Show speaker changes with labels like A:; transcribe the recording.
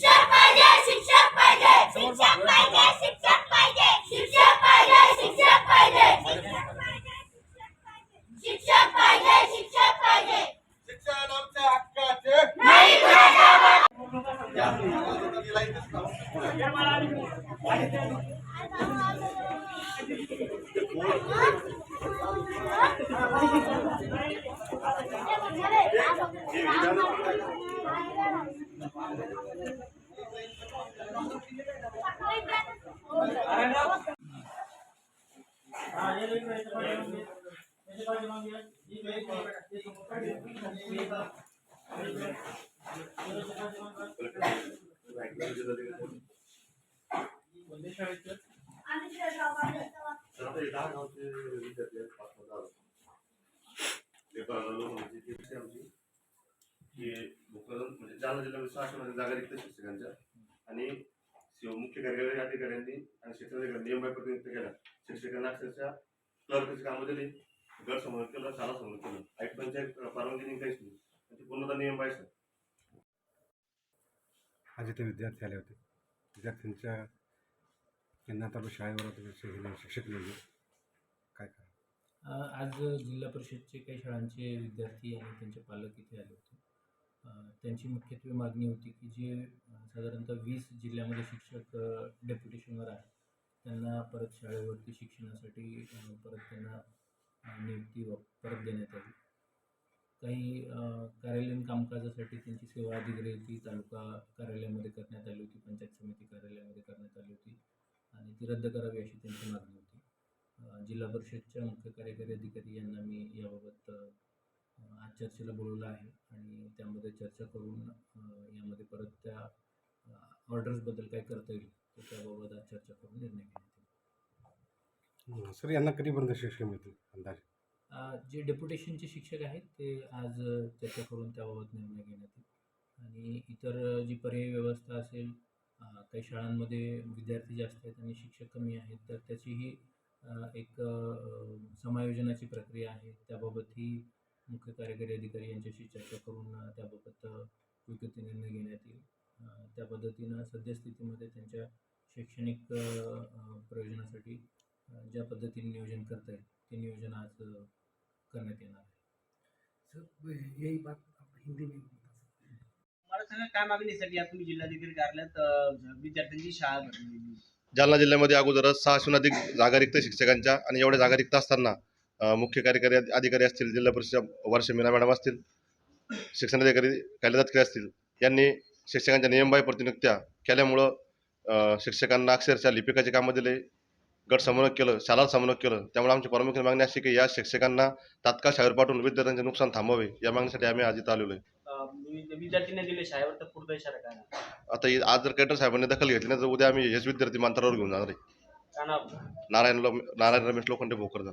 A: शिक्षक पाहिजे शिक्षक पाहिजे शिक्षक पाहिजे शिक्षक पाहिजे शिक्षक पाहिजे शिक्षक पाहिजे. शिक्षक पाहिजे शिक्षक पाहिजे. शिक्षण तर जालना जिल्ह्यामध्ये सहाशे मध्ये जागा रिक्त शिक्षकांच्या आणि शिव मुख्य कार्यकारी अधिकाऱ्यांनी आणि शिक्षणाधिकारी नियम बाय प्रतिनिधित्व केला. शिक्षकांना अक्षरशः क्लर्कची कामं दिली गट समोर केलं शाळा समोर केलं. ऐक पंचायत परवानगी काहीच नाही. आणि ती पूर्णतः नियम बाय सर.
B: आज इथे विद्यार्थी आले होते. विद्यार्थ्यांच्या त्यांना आता आपल्या शाळेवर शिक्षक शिक्षक नाही काय करा?
C: अ, आज जिल्हा परिषदचे काही शाळांचे विद्यार्थी आणि त्यांचे पालक इथे आले होते. त्यांची मुख्यत्वे मागणी होती की जे साधारणतः वीस जिल्ह्यामध्ये शिक्षक डेप्युटेशनवर आहेत त्यांना परत शाळेवरती शिक्षणासाठी परत त्यांना नियुक्ती व परत देण्यात आली. काही कार्यालयीन कामकाजासाठी त्यांची सेवा अधिग्रहिती तालुका कार्यालयामध्ये करण्यात आली होती पंचायत समिती कार्यालयामध्ये करण्यात आली होती आणि ती रद्द करावी अशी त्यांची मागणी होती. जिल्हा परिषदच्या मुख्य कार्यकारी अधिकारी यांना मी याबाबत आज चर्चेला बोलवलं आहे आणि त्यामध्ये चर्चा करून यामध्ये परत त्या ऑर्डर्सबद्दल काय करता येईल तर त्याबाबत आज चर्चा करून निर्णय घेण्यात येईल.
B: सर यांना कधीपर्यंत शिक्षक मिळतील अंदाजे?
C: जे डेप्युटेशनचे शिक्षक आहेत ते आज चर्चा करून त्याबाबत निर्णय घेण्यात येईल. आणि इतर जी पर्यायी व्यवस्था असेल काही शाळांमध्ये विद्यार्थी जास्त आहेत आणि शिक्षक कमी आहेत तर त्याचीही एक समायोजनाची प्रक्रिया आहे. त्याबाबतही मुख्य कार्यकारी अधिकारी यांच्याशी चर्चा करून त्याबाबत योग्य ते निर्णय घेण्यात येईल. त्या पद्धतीनं सद्यस्थितीमध्ये त्यांच्या शैक्षणिक प्रयोजनासाठी ज्या पद्धतीने नियोजन करता येईल ते नियोजन आज करण्यात येणार आहे.
D: सर यही बात आप हिंदी में बता सकते
E: मला सांगा काय मागणीसाठी आज तुम्ही जिल्हाधिकारी कार्यालयात अ, विद्यार्थ्यांची शाळा भरलेली
A: जालना जिल्ह्यामध्ये अगोदरच सहाशून अधिक जागा रिक्त शिक्षकांच्या आणि एवढ्या जागा रिक्त असताना मुख्य कार्यकारी अधि- अधिकारी असतील जिल्हा परिषद वर्ष मीना मॅडम असतील शिक्षणाधिकारी कैलादात असतील यांनी शिक्षकांच्या नियमबाह्य प्रतिनियुक्त्या केल्यामुळं शिक्षकांना अक्षरशः लिपिकाची कामं दिले गट समन्वय केलं शाळा समन्वय केलं त्यामुळे आमची प्रामुख्याने मागणी अशी की या शिक्षकांना तात्काळ शाळेवर पाठवून विद्यार्थ्यांचे नुकसान थांबवावे या मागणीसाठी आम्ही आज इथं आलेलो आहे. आता आज जर केटर साहेबांनी दखल घेतली ना तर उद्या आम्ही हेच विद्यार्थी मांतरावर घेऊन जाणार आहे? नारायण नारायण रमेश लोखंडे भोकरदन